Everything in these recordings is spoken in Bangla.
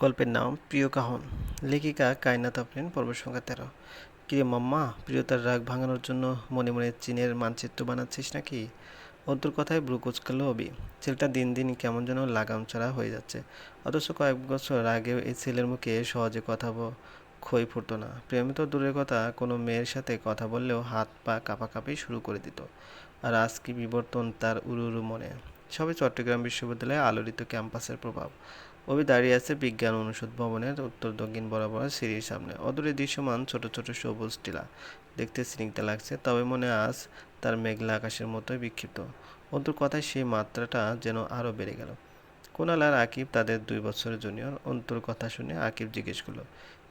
গল্পের নাম প্রিয় কাহন। লেখিকা কায়নাত আফরিন পর্ব সংখ্যা তেরো। কিরে মাম্মা, প্রিয়তার রাগ ভাঙানোর জন্য মনে মনে চীনের মানচিত্র বানাচ্ছিস নাকি? অন্তর কথায় ব্রু কুচকালো অবি। ছেলেটা দিন দিন কেমন যেন লাগাম ছাড়া হয়ে যাচ্ছে। অথচ কয়েক বছর আগেও এই ছেলের মুখে সহজে কথা খই ফুটতো না। প্রেম তো দূরের কথা, কোনো মেয়ের সাথে কথা বললেও হাত পা কাঁপাকাঁপি শুরু করে দিত। আর আজ কি বিবর্তন তার উড়ু উড়ু মনে। সবে চট্টগ্রাম বিশ্ববিদ্যালয়ে আলোড়িত ক্যাম্পাসের প্রভাব। অভি দাঁড়িয়ে আছে বিজ্ঞান অনুষদ ভবনের উত্তর দক্ষিণ বরাবর সিঁড়ির সামনে। অদূরে দৃশ্যমান ছোট ছোট সবুজ টিলা। দেখতে স্নিগ্ধ লাগছে, তবে মনে আজ তার মেঘলা আকাশের মতোই বিক্ষিপ্ত। অন্তুর কথায় সেই মাত্রাটা যেন আরও বেড়ে গেল। কুণাল আর আকিব তাদের দুই বছরের জুনিয়র। অন্তুর কথা শুনে আকিব জিজ্ঞেস করল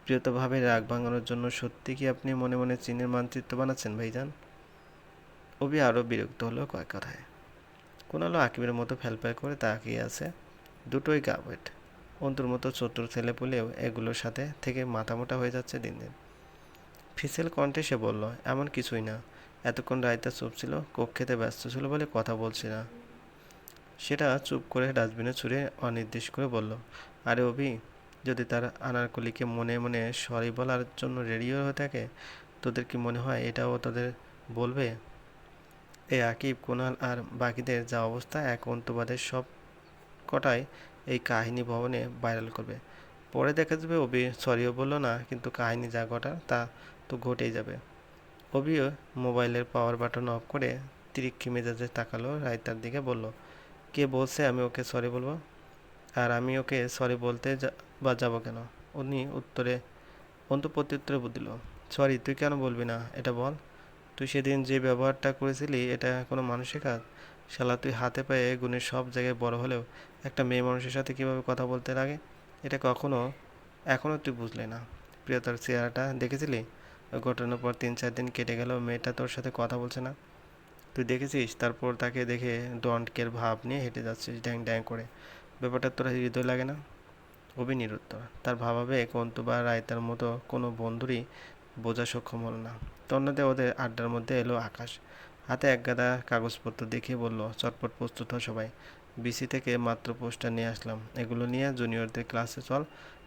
প্রিয়তভাবে রাগ ভাঙানোর জন্য সত্যি কি আপনি মনে মনে চীনের মানচিত্র বানাচ্ছেন, ভাইজান? অভি আরও বিরক্ত হলো কয়েক কথায়। কুণালও আকিবের মতো ফ্যালফ্যাল করে তাকিয়ে আছে দুটোই গা ওয়েট অন্তুর মতো চতুর ছেলে পুলেও এগুলোর সাথে থেকে মাথা মোটা হয়ে যাচ্ছে দিন দিন। ফিসেল কণ্ঠে সে বলল, এমন কিছুই না। এতক্ষণ রায়তা চুপ ছিল কক্ষেতে ব্যস্ত ছিল বলে কথা বলছি না। সেটা চুপ করে ডাস্টবিনে ছুঁড়ে অনির্দেশ করে বলল, আরে অভি, যদি তার আনারকলিকে মনে মনে সরি বলার জন্য রেডিও হয়ে থাকে, তোদের কি মনে হয় এটাও তাদের বলবে? এ আকিব কুণাল আর বাকিদের যা অবস্থা, এক অন্তবাদের সব কটাই এই কাহিনী ভবনে ভাইরাল করবে। পরে দেখা যাবে অবি সরিও বলল না, কিন্তু কাহিনী যা ঘটার তা তো ঘটেই যাবে। অবিও মোবাইলের পাওয়ার বাটন অফ করে তিরিক্ষি মেজাজে তাকালো, রায়তার দিকে বলল, কে বলছে আমি ওকে সরি বলব? আর আমি ওকে সরি বলতে বা যাব কেন? উনি উত্তরে, অন্ত প্রত্যুত্তরে দিল সরি তুই কেন বলবি না? এটা বল। তুই সেদিন যে ব্যবহারটা করেছিলি, এটা কোনো মানুষের কাজ? শালা তুই হাতে পায়ে গুণের সব জায়গায় বড় হলেও একটা মেয়ে মানুষের সাথে কীভাবে কথা বলতে লাগে, এটা কখনো এখনও তুই বুঝলি না। প্রিয়তার চেহারাটা দেখেছিলি? ঘটনার পর তিন চার দিন কেটে গেল, মেয়েটা তোর সাথে কথা বলছে না। তুই দেখেছিস? তারপর তাকে দেখে ডন্টকের ভাব নিয়ে হেঁটে যাচ্ছিস ড্যাং ড্যাং করে। ব্যাপারটা তোর হৃদয় লাগে না? অভি নিরুত্তর তার ভাবাবে কন্তু বা রায়তার মতো কোনো বন্ধুরই বোঝা সক্ষম হল না। তন্নাতে ওদের আড্ডার মধ্যে এলো আকাশ। হাতে এক গাদা কাগজপত্র দেখিয়ে বলল, চটপট প্রস্তুত হ সবাই। বিসি থেকে মাত্র পোস্টার নিয়ে আসলাম। এগুলো নিয়ে জুনিয়রদের ক্লাসে চল।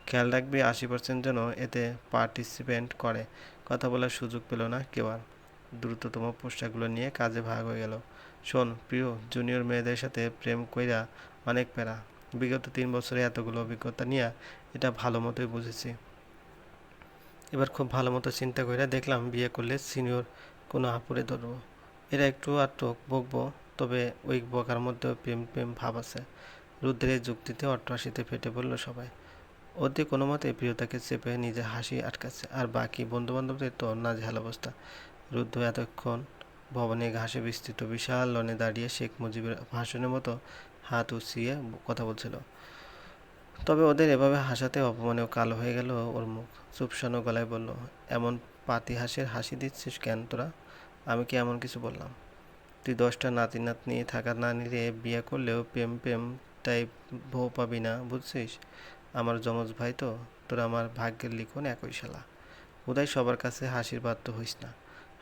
খেয়াল রাখবি, আশি পার্সেন্ট যেন এতে পার্টিসিপেন্ট করে। কথা বলার সুযোগ পেল না কেউ আর। দ্রুততম পোস্টারগুলো নিয়ে কাজে ভাগ হয়ে গেল। শোন, প্রিয় জুনিয়র মেয়েদের সাথে প্রেম কইরা অনেক প্যারা। বিগত তিন বছরে এতগুলো অভিজ্ঞতা নিয়ে এটা ভালো মতোই বুঝেছি। এবার খুব ভালো মতো চিন্তা কইরা দেখলাম বিয়ে করলে সিনিয়র কোনো আপুরে ধরবো। এরা একটু আটটু বকবো, তবে ওই বকার মধ্যেও প্রেম প্রেম ভাব আছে। রুদ্রের যুক্তিতে অট্টহাসিতে ফেটে পড়ল সবাই। ওদের কোনো মতে প্রিয়তাকে চেপে নিজে হাসি আটকাচ্ছে, আর বাকি বন্ধুবান্ধবদের তো না নাজেহাল অবস্থা। রুদ্র এতক্ষণ ভবনে ঘাসে বিস্তৃত বিশাল লনে দাঁড়িয়ে শেখ মুজিবের ভাষণের মতো হাত উঁচিয়ে কথা বলছিল। তবে ওদের এভাবে হাসাতে অপমানেও কালো হয়ে গেল ওর মুখ। চুপসানো গলায় বলল, এমন পাতি হাসির হাসি দিচ্ছিস কেন তোরা? আমি কি এমন কিছু বললাম? তুই দশটা নাতি নাতনি থাকা না নিলে বিয়ে করলেও প্রেম প্রেম টাইপ বউ পাবি না, বুঝছিস? আমার যমজ ভাই তো, তোর আমার ভাগ্যের লিখন একই শালা। উদয় সবার কাছে হাসির পাত্র হইস না।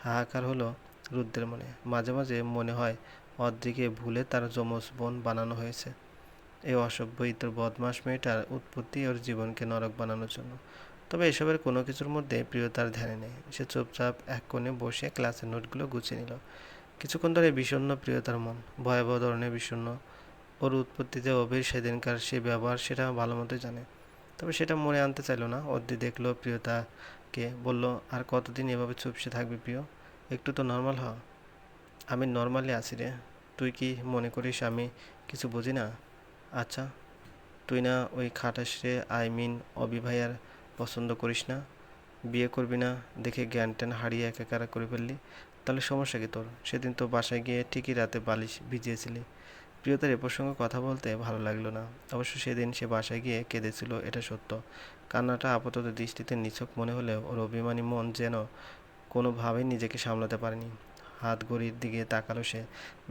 হাহাকার হলো রুদ্রের মনে। মাঝে মাঝে মনে হয় অদ্রিকে ভুলে তার যমজ বোন বানানো হয়েছে। এই অসভ্য ইতর বদমাস মেয়েটার উৎপত্তি ওর জীবনকে নরক বানানোর জন্য। তবে এসবের কোনো কিছুর মধ্যে প্রিয়তার ধ্যানে নেই। সে চুপচাপ এক কোণে বসে ক্লাসের নোটগুলো গুছিয়ে নিল। কিছুক্ষণ ধরে বিষণ্ণ প্রিয়তার মন, ভয়াবহ ধরনের বিষণ্ণ। ওর উৎপত্তিতে অভির সেদিনকার সে ব্যবহার সেটা ভালো মতোই জানে। তবে সেটা মনে আনতে চাইলো না। অদ্রি দেখল প্রিয়তাকে, বলল, আর কতদিন এভাবে চুপসে থাকবি প্রিয়? একটু তো নর্মাল হ। আমি নর্মালি আছি রে। তুই কি মনে করিস আমি কিছু বুঝি না? আচ্ছা। তুই না ওই খাটাসরে আই মিন অবিভাইয়ার পছন্দ করিস না, বিয়ে করবি না, দেখে জ্ঞান ট্যান হারিয়ে একাকারা করে ফেললি। তাহলে সমস্যা কি তোর? সেদিন তো বাসায় গিয়ে ঠিকই রাতে বালিশ ভিজিয়েছিলি। প্রিয়তার এ প্রসঙ্গে কথা বলতে ভালো লাগল না। অবশ্য সেদিন সে বাসায় গিয়ে কেঁদেছিল, এটা সত্য। কান্নাটা আপাতত দৃষ্টিতে নিছক মনে হলেও ওর অভিমানী মন যেন কোনোভাবেই নিজেকে সামলাতে পারেনি। হাত ঘড়ির দিকে তাকালো সে।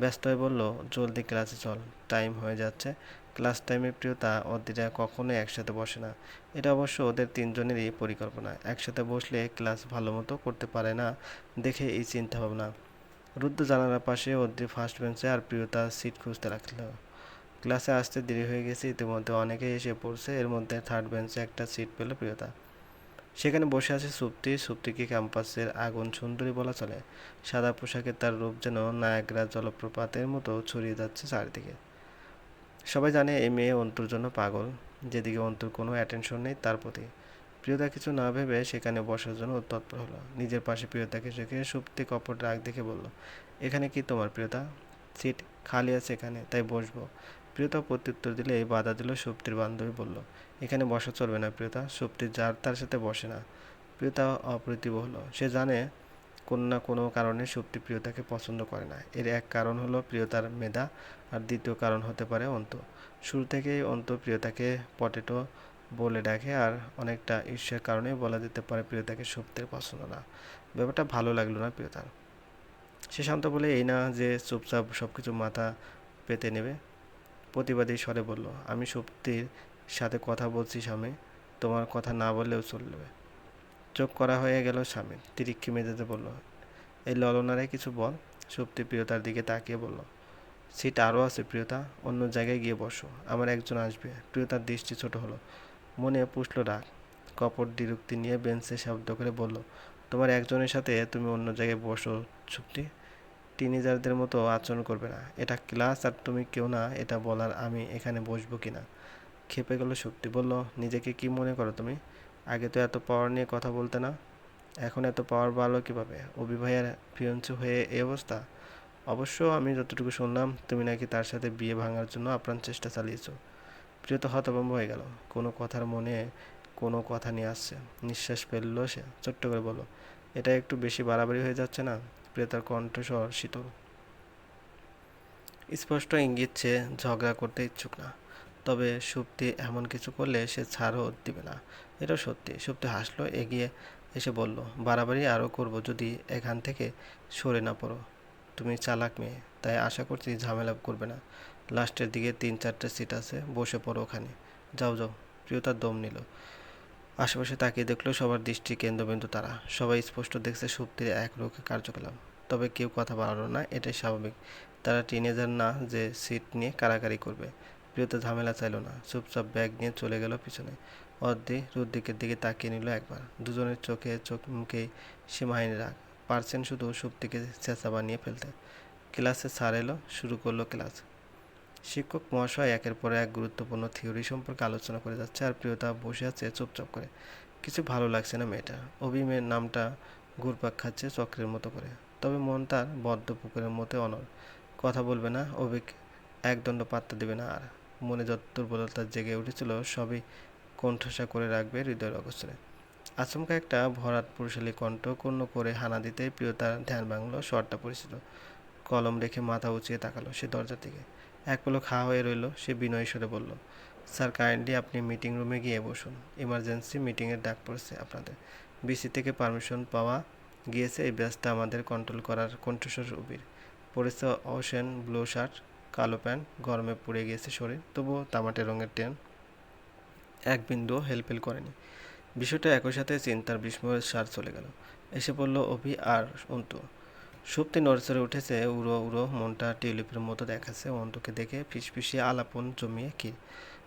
ব্যস্ত হয়ে বলল, জলদি ক্লাসে চল, টাইম হয়ে যাচ্ছে। ক্লাস টাইমে প্রিয়তা অদ্রিরা কখনোই একসাথে বসে না। এটা অবশ্য ওদের তিনজনেরই পরিকল্পনা। একসাথে বসলে ক্লাস ভালো মতো করতে পারে না দেখে এই চিন্তা ভাবনা রুদ্র জানালার পাশে অদ্রি ফার্স্ট বেঞ্চে আর প্রিয়তা সিট খুঁজতে রাখল ক্লাসে আসতে দেরি হয়ে গেছে, ইতিমধ্যে অনেকেই এসে পড়ছে। এর মধ্যে থার্ড বেঞ্চে একটা সিট পেল প্রিয়তা। সেখানে বসে আছে সুপ্তি। সুপ্তিকে ক্যাম্পাসের আগুন সুন্দরী বলা চলে। সাদা পোশাকে তার রূপ যেন নায়াগ্রা জলপ্রপাতের মতো ছড়িয়ে যাচ্ছে চারিদিকে। সবাই জানে এই মেয়ে অন্তুর জন্য পাগল, যেদিকে অন্তুর কোনো অ্যাটেনশন নেই তার প্রতি। প্রিয়তা কিছু না ভেবে সেখানে বসার জন্য তৎপর হলো। নিজের পাশে প্রিয়তাকে রেখে সুপ্তি কপট রাগ দেখে বলল, এখানে কি তোমার প্রিয়তা? সিট খালি আছে এখানে, তাই বসবো। প্রিয়তা প্রত্যুত্তর দিলে এই বাধা দিল সুপ্তির বান্ধবী বলল, এখানে বসা চলবে না প্রিয়তা, সুপ্তি যার তার সাথে বসে না। প্রিয়তা অপ্রতিভ হলো, সে জানে কোনো না কোনো কারণে সুপ্তি প্রিয়তাকে পছন্দ করে না। এর এক কারণ হলো প্রিয়তার মেধা, আর দ্বিতীয় কারণ হতে পারে অন্ত। শুরু থেকেই অন্ত প্রিয়তাকে পটেটো বলে ডাকে, আর অনেকটা ঈর্ষার কারণেই বলা যেতে পারে প্রিয়তাকে সুপ্তির পছন্দ না। ব্যাপারটা ভালো লাগল না প্রিয়তার। সে শান্ত বলে, এই না যে চুপচাপ সব কিছু মাথা পেতে নেবে? প্রতিবাদী স্বরে বলল, আমি সুপ্তির সাথে কথা বলছি স্বামী তোমার কথা না বললেও চলবে। চোখ করা হয়ে গেল স্বামী। তিরিক্ষি মেজাজে বলল, এই ললনারে কিছু বল? সুপ্তি প্রিয়তার দিকে তাকিয়ে বলল, সিট আরও আছে প্রিয়তা, অন্য জায়গায় গিয়ে বসো, আমার একজন আসবে। প্রিয়তার দৃষ্টি ছোট হলো, মনে পুষল রাগ। কপট বিরক্তি নিয়ে বেঞ্চে শব্দ করে বলল, তোমার একজনের সাথে তুমি অন্য জায়গায় বসো, সুপ্তি। টিনেজারদের মতো আচরণ করবে না। এটা ক্লাস আর তুমি কেউ না, এটা বলার আমি এখানে বসবো কিনা? খেপে গেল শক্তি বলল, নিজেকে কি মনে করো তুমি? আগে তো এত পাওয়ার নিয়ে কথা বলতে না। এখন এত পাওয়ার ভালো কীভাবে? অভিভাইয়ের ফিয়ন্সি হয়ে এই অবস্থা? অবশ্য আমি যতটুকু শুনলাম, তুমি নাকি তার সাথে বিয়ে ভাঙার জন্য আপ্রাণ চেষ্টা চালিয়েছো। প্রিয় তো হতভম্ব হয়ে গেল। কোনো কথার মনে কোনো কথা নিয়ে আসছে। নিঃশ্বাস ফেলল সে। ছোট্ট করে বলো এটা একটু বেশি বাড়াবাড়ি হয়ে যাচ্ছে না? প্রিয়তার কণ্ঠস্বর শীতল। স্পষ্ট ইঙ্গিত সে ঝগড়া করতে ইচ্ছুক না। তবে সুপ্তি এমন কিছু করলে সে ছাড়ও দিবে না। এটা সত্যি। সুপ্তি হাসলো, এগিয়ে এসে বলল, বাড়াবাড়ি আরও করব যদি এখান থেকে সরে না পড়ো। তুমি চালাক মেয়ে, তাই আশা করছি ঝামেলা করবে না। লাস্টের দিকে তিন চারটে সিট আছে, বসে পড়ো ওখানে। যাও যাও। প্রিয়তার দম নিল। আশেপাশে তাকিয়ে দেখল, সবার দৃষ্টি কেন্দ্রবিন্দু তারা। সবাই স্পষ্ট দেখছে সুপ্তির রোগে কার্যকলাপ। তবে কেউ কথা বাড়ালো না, এটাই স্বাভাবিক। তারা টিনেজার না যে সিট নিয়ে কারাকারি করবে। প্রিয়তা ঝামেলা চাইল না। চুপচাপ ব্যাগ নিয়ে চলে গেল পিছনে। অর্ধে রুদ্দিকের দিকে তাকিয়ে নিল একবার। দুজনের চোখে চোখ মুখে সীমাহীন রাগ। পারছেন শুধু সুপ্তিকে চেঁচা বানিয়ে ফেলতে। ক্লাসে স্যার এলো, শুরু করল ক্লাস। শিক্ষক মহাশয় একের পর এক গুরুত্বপূর্ণ থিওরি সম্পর্কে আলোচনা করে যাচ্ছে আর প্রিয়তা বসে আছে চুপচাপ করে। কিছু ভালো লাগছে না মেয়েটা। অভিমের নামটা ঘুরপাক খাচ্ছে চক্রের মতো করে। তবে মন তার বদ্ধ পুকুরের মতো অনর কথা বলবে না, অভিক একদণ্ড পাত্তা দেবে না আর। মনে যত দুর্বলতা জেগে উঠেছিল, সবই কণ্ঠসা করে রাখবে হৃদয়ের অগোচরে। আচমকা একটা ভরাট পুরুষালী কণ্ঠ কর্ণ করে হানা দিতে প্রিয়তার ধ্যান ভাঙল শর্টটা পড়েছিল কলম রেখে মাথা উঁচিয়ে তাকালো সে দরজার দিকে এক পলক খা হয়ে রইল, সে বিনয় স্বরে বলল, স্যার, কাইন্ডলি আপনি মিটিং রুমে গিয়ে বসুন। ইমার্জেন্সি মিটিংয়ের ডাক পড়েছে আপনাদের। বিসি থেকে পারমিশন পাওয়া গিয়েছে, এই ব্যাচটা আমাদের কন্ট্রোল করার কণ্ঠস্বর উবির পড়েছে অশেন ব্লু শার্ট কালো প্যান্ট, গরমে পুড়ে গিয়েছে শরীর, তবুও তামাটে রঙের ট্যান এক বিন্দুও হেলফেল করেনি। বিষয়টা একই সাথে চিন্তার বিস্ময়ের সার চলে গেল। এসে পড়ল অভি আর অন্তু। সুপ্তি নড়চড়ে উঠেছে, উড়ো উড়ো, মনটা টিউলিপের মতো দেখাচ্ছে অন্তুকে দেখে ফিসফিসিয়ে আলাপন জমিয়ে কি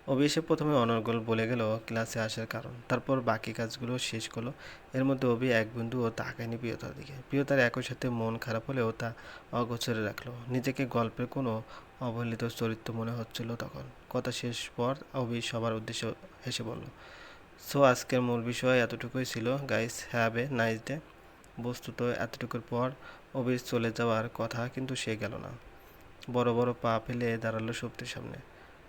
অভি এসে প্রথমে অনর্গল বলে গেল, ক্লাসে আসার কারণ। তারপর বাকি কাজগুলো শেষ করল। এর মধ্যে অভি এক বিন্দু ও তাকায়নি প্রিয়তার দিকে। প্রিয়তার একই সাথে মন খারাপ হলেও তা অগোচরে রাখল। নিজেকে গল্পের কোনো অবহেলিত চরিত্র মনে হচ্ছিল তখন। কথা শেষ পর অভি সবার উদ্দেশ্যে হেসে বলল, সো আজকের মূল বিষয় এতটুকুই ছিল। Guys, have a nice day. বস্তুত এতটুকুর পর অভির চলে যাওয়ার কথা কিন্তু সে গেল না। বড় বড় পা ফেলে দাঁড়াল সুপ্তির সামনে।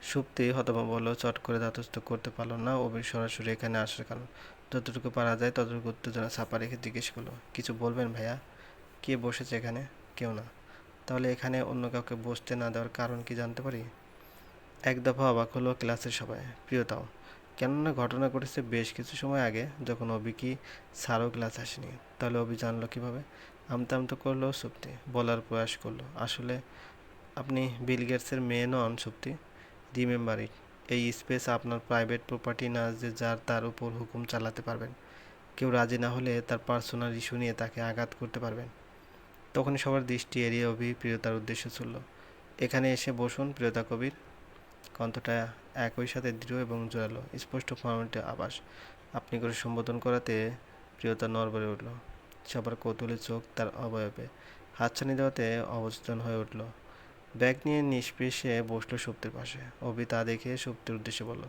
সুপ্তি হতভম্ব বলল চট করে দাতস্থ করতে পারল না। অভির সরাসরি এখানে আসার কারণ। যতটুকু পারা যায়, ততটুকু উত্তেজনা ছাপা রেখে জিজ্ঞেস করল, কিছু বলবেন ভাইয়া? কে বসেছে এখানে? কেউ না। তাহলে এখানে অন্য কাউকে বসতে না দেওয়ার কারণ কি জানতে পারি? এক দফা অবাক হলো ক্লাসের সবাই। প্রিয়তাও কেননা ঘটনা ঘটেছে বেশ কিছু সময় আগে, যখন অবি কি সারও ক্লাস আসেনি। তাহলে অবি জানলো কীভাবে? আমতে আমতে করল সুপ্তি, বলার প্রয়াস করল। আসলে আপনি বিল গেটসের মেয়ে নন সুপ্তি। রিমেম্বার ইট এই স্পেস আপনার প্রাইভেট প্রপার্টি না যে যার তার উপর হুকুম চালাতে পারবেন। কেউ রাজি না হলে তার পার্সোনাল ইস্যু নিয়ে তাকে আঘাত করতে পারবেন। তখনই সবার দৃষ্টি এড়িয়ে অভি প্রিয়তার উদ্দেশ্য চলল। এখানে এসে বসুন, প্রিয়তা কবির। কণ্ঠটা একই সাথে দৃঢ় এবং জোরালো। স্পষ্ট ফর্মালিটি আবাস আপনি করে সম্বোধন করাতে প্রিয়তা নড়বড়ে উঠল। সবার কৌতূহলী চোখ তার অবয়বে। হাতছানি দেওয়াতে অবচেতন হয়ে উঠল। ব্যাগ নিয়ে নিষ্পেষে বসল সুপ্তির পাশে। অভি তা দেখে সুপ্তির উদ্দেশ্যে বলল,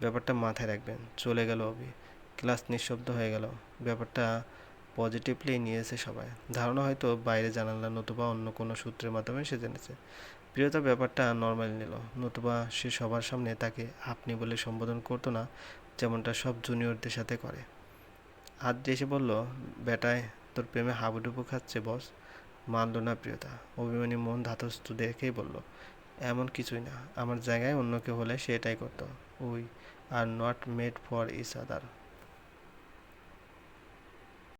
ব্যাপারটা মাথায় রাখবেন। চলে গেল অভি। ক্লাস নিঃশব্দ হয়ে গেল। ব্যাপারটা পজিটিভলি নিয়েছে সবাই। ধারণা হয়তো বাইরে জানালা নতুবা অন্য কোনো সূত্রের মাধ্যমে সে জেনেছে। প্রিয়তা ব্যাপারটা নর্মাল নিল। নতুবা সে সবার সামনে তাকে আপনি বলে সম্বোধন করতো না, যেমনটা সব জুনিয়রদের সাথে করে। আজ এসে বলল, বেটায়, তোর প্রেমে হাবুডুবু খাচ্ছে, বস। মানল না প্রিয়তা অভিমানী মন ধাতস্থ দেখেই বলল, এমন কিছুই না। আমার জায়গায় অন্য কেউ হলে সেটাই করতো। We are not made for each other.